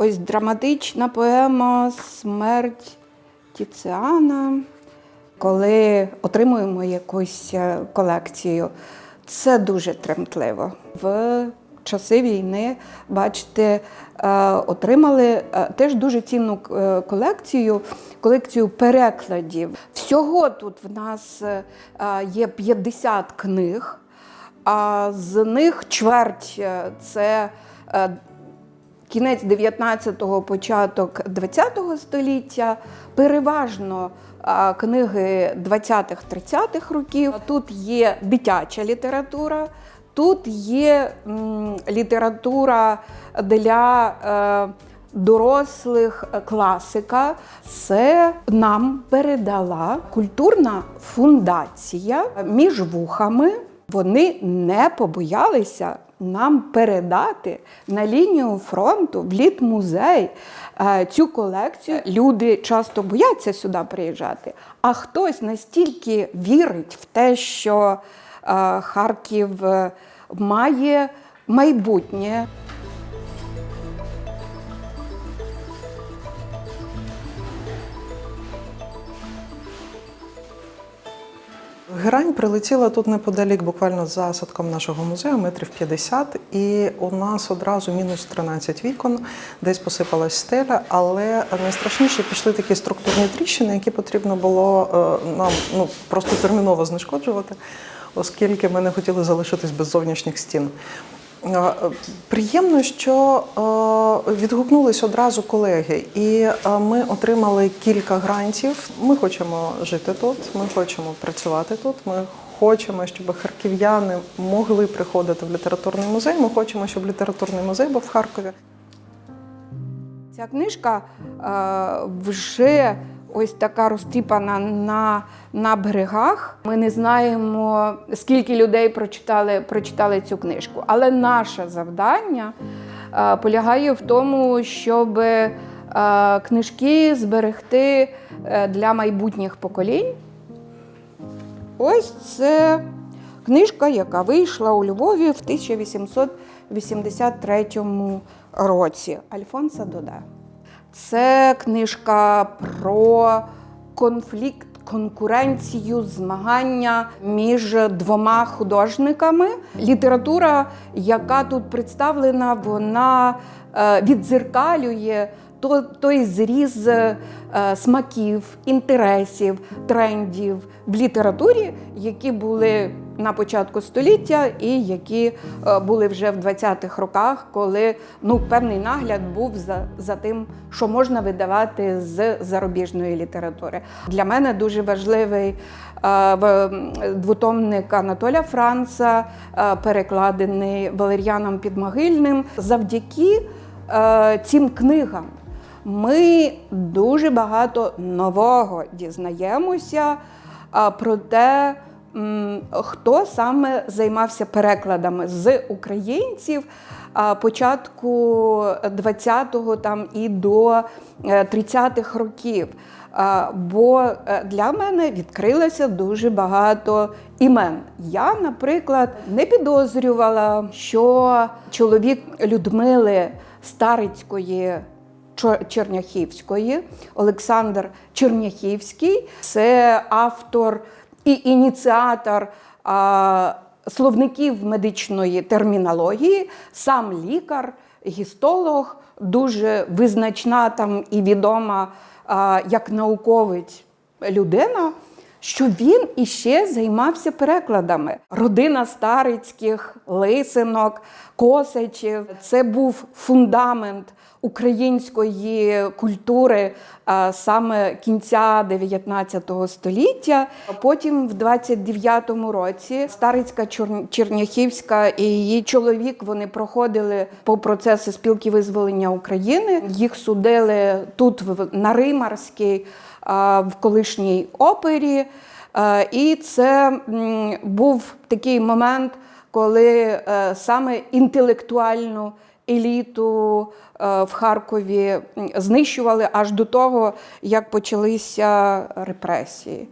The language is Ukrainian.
Ось драматична поема Смерть Тіціана. Коли отримуємо якусь е, колекцію, це дуже тремтливо. В часи війни, бачите, е, отримали е, теж дуже цінну колекцію, колекцію перекладів. Всього тут в нас є 50 книг, а з них чверть це кінець 19-го, початок 20-го століття, переважно книги 20-30-х років. Тут є дитяча література, тут є література для е, дорослих е, класика. Це нам передала культурна фундація між вухами. Вони не побоялися нам передати на лінію фронту в літмузей музей цю колекцію. Люди часто бояться сюди приїжджати, а хтось настільки вірить в те, що е, Харків е, має майбутнє. Герань прилетіла тут неподалік, буквально за садком нашого музею, метрів 50, і у нас одразу мінус 13 вікон, десь посипалась стеля, але найстрашніше пішли такі структурні тріщини, які потрібно було е, нам ну, просто терміново знешкоджувати, оскільки ми не хотіли залишитись без зовнішніх стін. Е, Приємно, що е, відгукнулись одразу колеги, і е, ми отримали кілька грантів. Ми хочемо жити тут, ми хочемо працювати тут. Ми хочемо, щоб харків'яни могли приходити в літературний музей. Ми хочемо, щоб літературний музей був в Харкові. Ця книжка е, вже ось така розтіпана на, на берегах. Ми не знаємо, скільки людей прочитали, прочитали цю книжку. Але наше завдання е, полягає в тому, щоб е, книжки зберегти е, для майбутніх поколінь. Ось це книжка, яка вийшла у Львові в 1883 році Альфонса Доде. Це книжка про конфлікт, конкуренцію, змагання між двома художниками. Література, яка тут представлена, вона е, віддзеркалює то- той зріз е, смаків, інтересів, трендів в літературі, які були на початку століття і які е, були вже в 20-х роках, коли ну, певний нагляд був за, за тим, що можна видавати з зарубіжної літератури. Для мене дуже важливий е, двотомник Анатоля Франца, е, перекладений Валеріаном Підмогильним. Завдяки цим книгам ми дуже багато нового дізнаємося про те, хто саме займався перекладами з українців початку 20-го там і до е, 30-х років. Бо е, для мене відкрилося дуже багато імен. Я, наприклад, не підозрювала, що чоловік Людмили Старицької Черняхівської, Олександр Черняхівський. Це автор і ініціатор а, словників медичної термінології, сам лікар, гістолог, дуже визначна там і відома а, як науковець людина. Що він іще займався перекладами. Родина старицьких, лисинок, косачів. Це був фундамент української культури саме кінця 19 століття. Потім, в 29-му році, Старицька Черняхівська і її чоловік вони проходили по процесу спілки визволення України. Їх судили тут на Римарській в колишній опері. Е, І це був такий момент, коли е, саме інтелектуальну еліту е, в Харкові знищували аж до того, як почалися репресії.